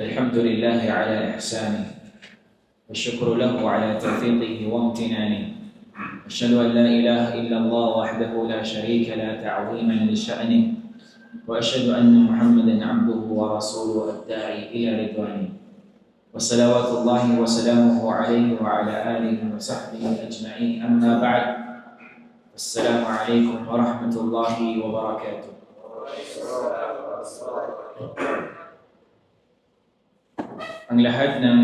الحمد لله على إحسانه والشكر له على توفيقه وامتنانه. أشهد أن لا إله إلا الله وحده لا شريك لا تعظيما لشأنه وأشهد أن محمدا عبده ورسوله الداعي إلى رضوانه. وصلوات الله وسلامه عليه وعلى آله وصحبه أجمعين. أما بعد السلام عليكم ورحمة الله وبركاته. Ang lahat ng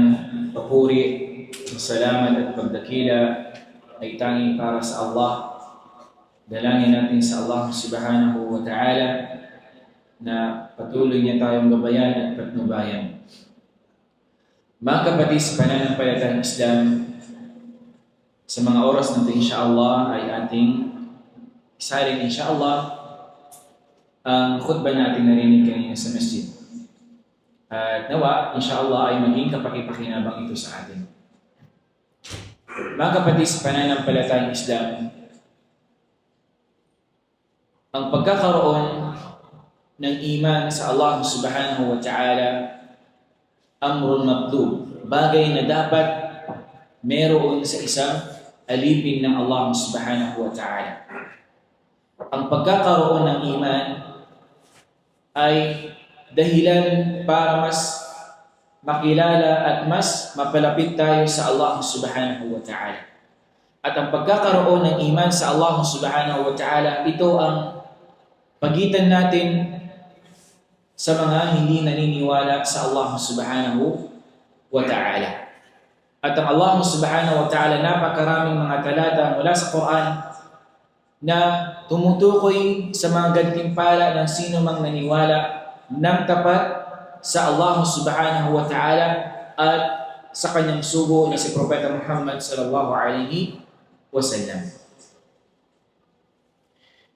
papuri, salamat at pagdakila ay tanging para sa Allah. Dalangin natin sa Allah subhanahu wa ta'ala na patuloy niya tayong gabayan at patnubayan. Mga kapatid sa pananampalatayang Islam, sa mga oras na ito insyaAllah ay ating isalin insyaAllah ang khutbah natin narinig kanina sa masjid. At nawa, insyaAllah ay maging kapakipakinabang ito sa atin. Mga kapatid sa pananampalatayang Islam, ang pagkakaroon ng iman sa Allah subhanahu wa ta'ala amrun matlub, bagay na dapat meron sa isang alipin ng Allah subhanahu wa ta'ala. Ang pagkakaroon ng iman ay dahilan para mas makilala at mas mapalapit tayo sa Allah subhanahu wa ta'ala. At ang pagkakaroon ng iman sa Allah subhanahu wa ta'ala, ito ang pagitan natin sa mga hindi naniniwala sa Allah subhanahu wa ta'ala. At ang Allah subhanahu wa ta'ala, napakaraming mga talata mula sa Quran na tumutukoy sa mga gantimpala ng sino mang naniwala ng tapat sa Allah subhanahu wa ta'ala at sa kanyang sugo na si Propeta Muhammad sallallahu alaihi wasallam.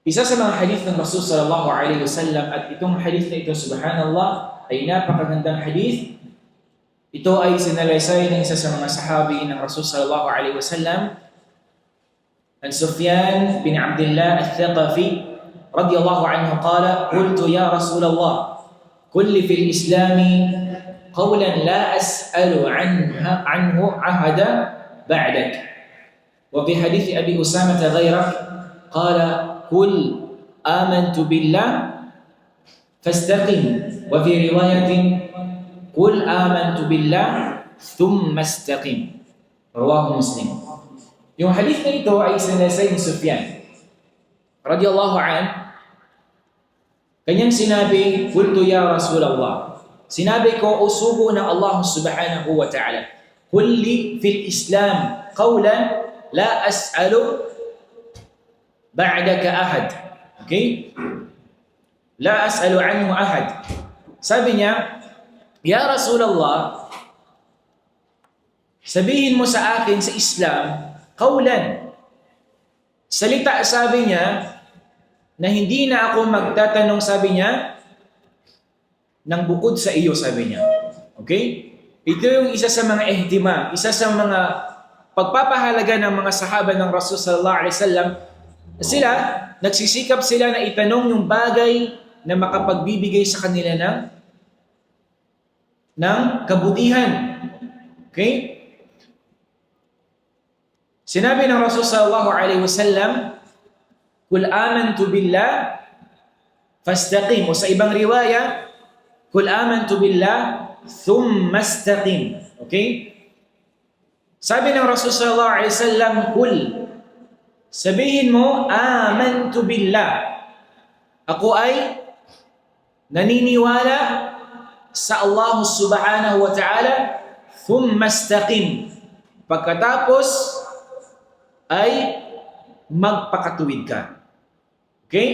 Isa sa mga hadith ng Rasul sallallahu alaihi wasallam at itong hadith na ito subhanallah ay napakagandang hadith. Ito ay sinalaysay ng isa sa mga sahabi ng Rasul sallallahu alaihi wasallam عن سفيان بن عبد الله الثقفي رضي الله عنه قال قلت يا رسول الله كل في الإسلام قولا لا أسأل عنها عنه عهدا بعدك. وفي حديث أبي أسامة غيرك قال قل آمنت بالله فاستقم. وفي رواية قل آمنت بالله ثم استقم. رواه مسلم. Yung hadith na ito ay sinasay ni Sufyan. Radiyallahu kanyang sinabi, Kultu ya Rasulallah. Sinabi ko, usubo ng Allah subhanahu wa ta'ala. Kulli fil Islam qawlan la as'alu ba'daka ahad. Okay? La as'alu anhu ahad. Sabi niya, Ya Rasulallah, sabihin mo sa akin sa Islam, Kaulan. Salita sabi niya na hindi na ako magtatanong sabi niya ng bukod sa iyo sabi niya. Okay? Ito yung isa sa mga ihtimam, isa sa mga pagpapahalaga ng mga sahaba ng Rasul sallallahu alaihi wasallam. Sila nagsisikap sila na itanong yung bagay na makapagbibigay sa kanila ng ng kabutihan. Okay? Sinabi ng Rasul sallallahu alaihi wasallam, "Kul amantu billah fastaqim." O sa ibang riwaya, "Kul amantu billah thumma istaqim." Okay? Sabi ng Rasul sallallahu alaihi wasallam, "Kul" Sabihin mo, "Amantu billah." Ako ay naniniwala sa Allah subhanahu wa ta'ala thumma istaqim. Pagkatapos ay magpakatuwid ka. Okay?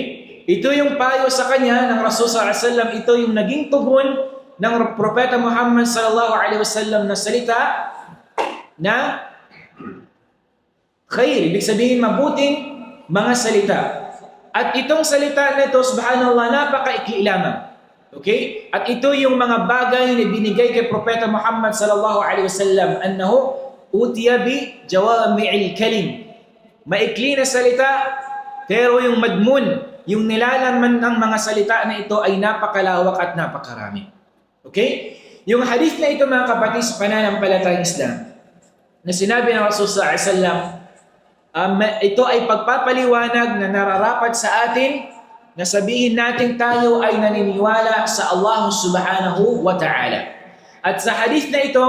Ito yung payo sa kanya ng Rasul sallallahu alaihi wasallam, ito yung naging tugon ng Propeta Muhammad sallallahu alaihi wasallam na salita na khair, ibig sabihin mabuting mga salita. At itong salita na ito, subhanallah, napakaikilaman. Okay? At ito yung mga bagay na binigay kay Propeta Muhammad sallallahu alaihi wasallam, annahu utiya bi jawami'il kalim. Maikli na salita, pero yung madmun, yung nilalaman ng mga salita na ito ay napakalawak at napakarami. Okay? Yung hadith na ito mga kapatid sa pananampalatayang Islam, na sinabi ng Rasul alaihi wasallam, um, ito ay pagpapaliwanag na nararapat sa atin na sabihin natin tayo ay naniniwala sa Allah subhanahu wa ta'ala. At sa hadith na ito,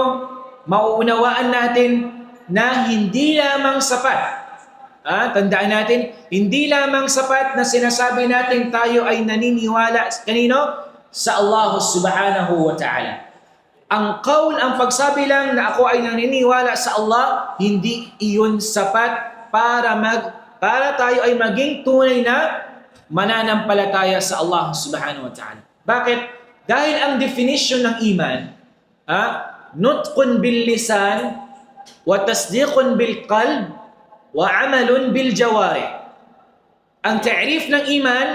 mauunawaan natin na hindi lamang sapat. Ah, tandaan natin, hindi lamang sapat na sinasabi natin tayo ay naniniwala kanino? Sa Allah subhanahu wa ta'ala. Ang qaul, ang pagsabi lang na ako ay naniniwala sa Allah, hindi iyon sapat para mag para tayo ay maging tunay na mananampalataya sa Allah subhanahu wa ta'ala. Bakit? Dahil ang definition ng iman, ah, nutqun bil lisan wa tasdiqun bil qalb wa amalun bil jawari. Ang ta'rif ng iman,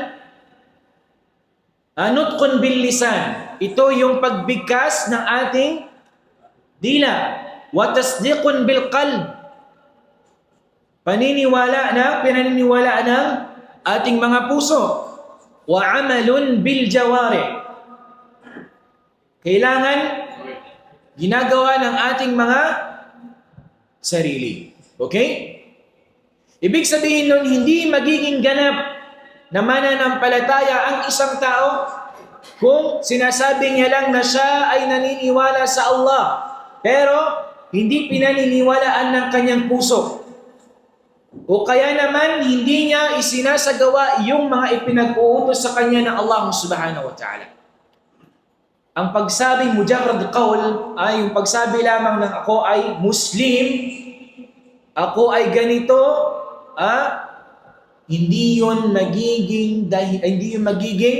ah, nutqun bil lisan. Ito yung pagbigkas ng ating dila. Wa tasdiqun bil qalb. Paniniwala na, pinaniniwala ng ating mga puso. Wa amalun bil jawari. Kailangan ginagawa ng ating mga sarili. Okay? Ibig sabihin nun, hindi magiging ganap na mananampalataya ang isang tao kung sinasabi niya lang na siya ay naniniwala sa Allah, pero hindi pinaniniwalaan ng kanyang puso. O kaya naman, hindi niya isinasagawa yung mga ipinag-uutos sa kanya ng Allah subhanahu wa ta'ala. Ang pagsabing mujarrad qawl ay yung pagsabi lamang ng ako ay Muslim, ako ay ganito, ah, hindi yon magiging dahil hindi yon magiging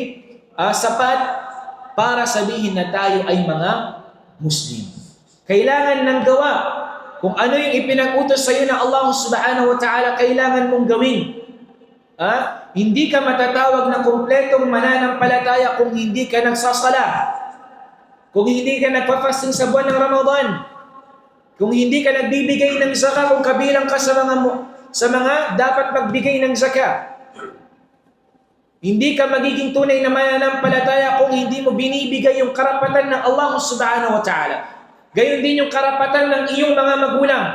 ah, sapat para sabihin na tayo ay mga Muslim. Kailangan ng gawa. Kung ano yung ipinag-utos sa iyo ng Allah subhanahu wa ta'ala, kailangan mong gawin. Ah, hindi ka matatawag na kumpletong mananampalataya kung hindi ka nagsasala. Kung hindi ka nagpa-fasting sa buwan ng Ramadan. Kung hindi ka nagbibigay ng zakah kung kabilang ka sa mga sa mga dapat magbigay ng zakah. Hindi ka magiging tunay na mananampalataya kung hindi mo binibigay yung karapatan ng Allah subhanahu wa ta'ala. Gayon din yung karapatan ng iyong mga magulang,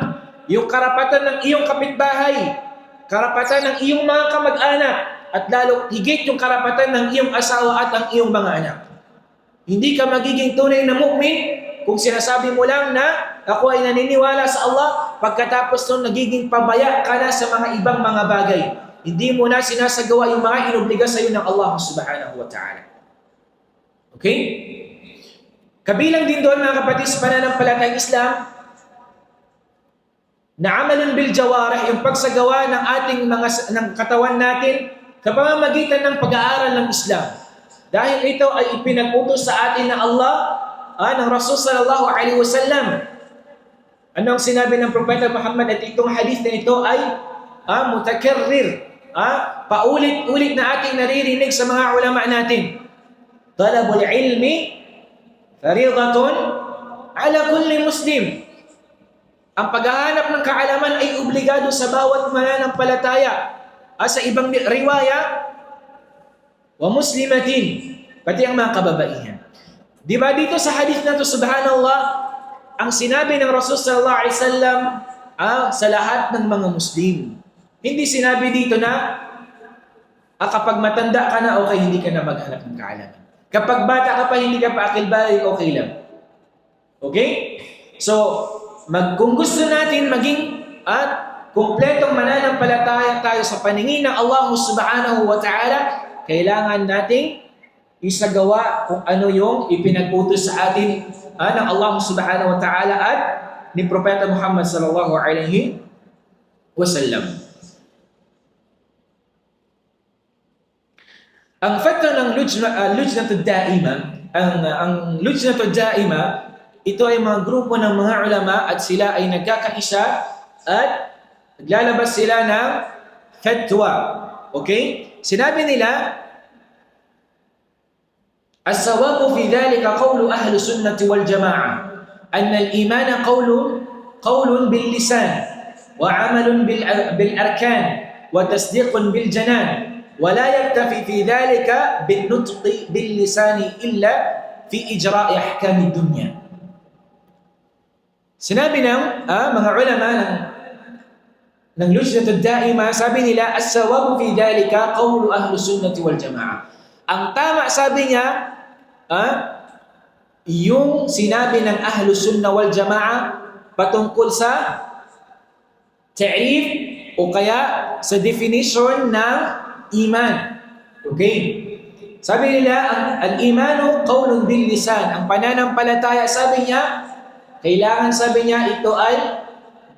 yung karapatan ng iyong kapitbahay, karapatan ng iyong mga kamag-anak, at lalo higit yung karapatan ng iyong asawa at ang iyong mga anak. Hindi ka magiging tunay na mu'min kung sinasabi mo lang na ako ay naniniwala sa Allah pagkatapos nun nagiging pabaya ka na sa mga ibang mga bagay. Hindi mo na sinasagawa yung mga inobliga sa iyo ng Allah subhanahu wa ta'ala. Okay? Kabilang din doon mga kapatid sa pananampalatayang Islam na amalun bil jawarih, yung pagsagawa ng ating mga ng katawan natin kapamamagitan ng pag-aaral ng Islam. Dahil ito ay ipinag-utos sa atin ng Allah, ah, ng Rasul sallallahu alaihi wasallam. Ano ang sinabi ng Propeta Muhammad at itong hadith na ito ay ah, mutakarrir, ah, paulit-ulit na ating naririnig sa mga ulama natin. Talabul ilmi faridatun ala kulli muslim. Ang paghahanap ng kaalaman ay obligado sa bawat mananampalataya. Ah, sa ibang riwaya, wa muslimatin, pati ang mga kababaihan. Di ba dito sa hadith na to, subhanallah, ang sinabi ng Rasul sallallahu alaihi wasallam ah, sa lahat ng mga Muslim. Hindi sinabi dito na ah, kapag matanda ka na, okay, hindi ka na maghanap ng kaalaman. Kapag bata ka pa, hindi ka pa akilbay, okay lang. Okay? So, mag, kung gusto natin maging at kumpletong mananampalataya tayo sa paningin ng Allah subhanahu wa ta'ala, kailangan nating isagawa kung ano yung ipinag-utos sa atin ah, ng Allah subhanahu wa ta'ala at ni Propeta Muhammad sallallahu alaihi wasallam. Ang fatwa ng lujna, uh, lujnatul daima, ang, ang lujnatul daima, ito ay mga grupo ng mga ulama at sila ay nagkakaisa at naglalabas sila ng fatwa. Okay? Sinabi nila, الصواب في ذلك قول أهل السنة والجماعة أن الإيمان قول قول باللسان وعمل بال- بالأركان وتصديق بالجنان ولا يكتفي في ذلك بالنطق باللسان إلا في إجراء أحكام الدنيا. Sinabi ng ah, mga ulama ng ng Lujnatul Daima, sabi nila, as-sawabu fi dhalika qawlu ahlu sunnati ah, yung sinabi ng ahlu sunna wal jamaah patungkol sa ta'rif o kaya sa definition ng iman. Okay? Sabi nila, ang, al-imanu qawlun bil lisan. Ang pananampalataya, sabi niya, kailangan sabi niya, ito ay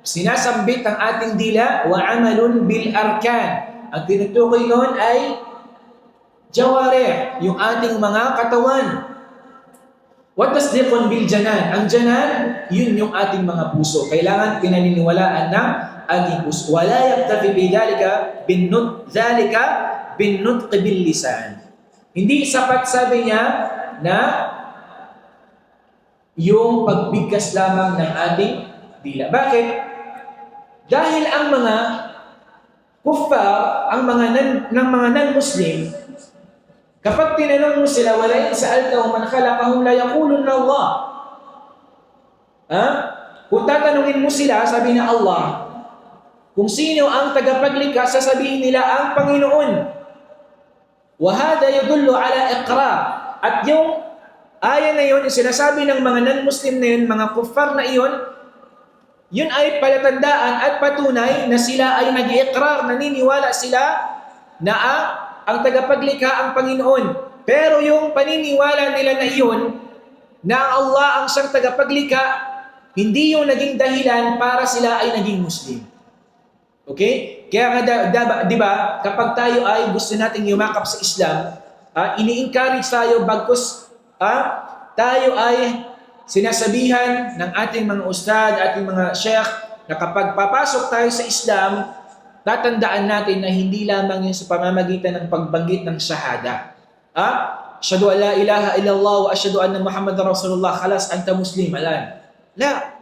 sinasambit ang ating dila wa amalun bil arkan. Ang tinutukoy noon ay jawari, yung ating mga katawan. What does tasdiqun bil janan? Ang janan, yun yung ating mga puso. Kailangan pinaniniwalaan ng ating puso. Wala yaktafi bidalika binnut dhalika binnutq bil lisan. Hindi sapat sabi niya na yung pagbigkas lamang ng ating dila. Bakit? Dahil ang mga kuffar, ang mga nan, ng mga non-Muslim, kapag tinanong mo sila, wala in sa'alta wa man khalaqahum la yaqulun na Allah. Ha? Kung tatanungin mo sila, sabi na Allah, kung sino ang tagapaglikha, sasabihin nila ang Panginoon. Wahada yadullu ala iqra. At yung aya na yun, yung sinasabi ng mga non-Muslim na yun, mga kuffar na iyon, yun ay palatandaan at patunay na sila ay nag-iikrar, naniniwala sila na ang, ang tagapaglikha ang Panginoon. Pero yung paniniwala nila na iyon, na Allah ang siyang tagapaglikha, hindi yung naging dahilan para sila ay naging Muslim. Okay? Kaya nga, da, da, di ba, kapag tayo ay gusto nating yumakap sa Islam, ah, ini-encourage tayo bagkus ah, tayo ay sinasabihan ng ating mga ustad, ating mga sheikh, na kapag papasok tayo sa Islam, tatandaan natin na hindi lamang yun sa pamamagitan ng pagbanggit ng shahada. Ah, Asyhadu an la ilaha illallah wa asyhadu anna Muhammad Rasulullah khalas anta muslim alan. La.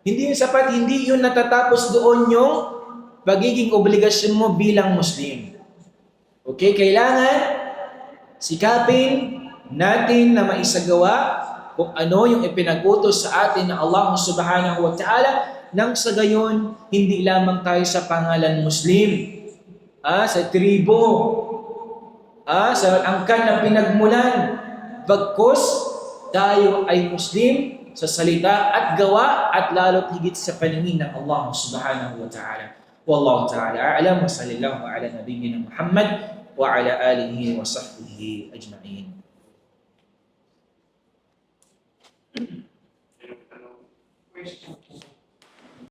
Hindi yun sapat, hindi yun natatapos doon yung pagiging obligasyon mo bilang Muslim. Okay, kailangan sikapin natin na maisagawa kung ano yung ipinag-utos sa atin ng Allah subhanahu wa ta'ala nang sa gayon, hindi lamang tayo sa pangalan Muslim, ah, sa tribo, ah, sa angkan na pinagmulan, bagkos tayo ay Muslim sa salita at gawa at lalo't higit sa paningin ng Allah subhanahu wa ta'ala. Wallahu ta'ala a'lam wa sallallahu ala nabiyyina Muhammad wa ala alihi wa sahbihi ajma'in. Question.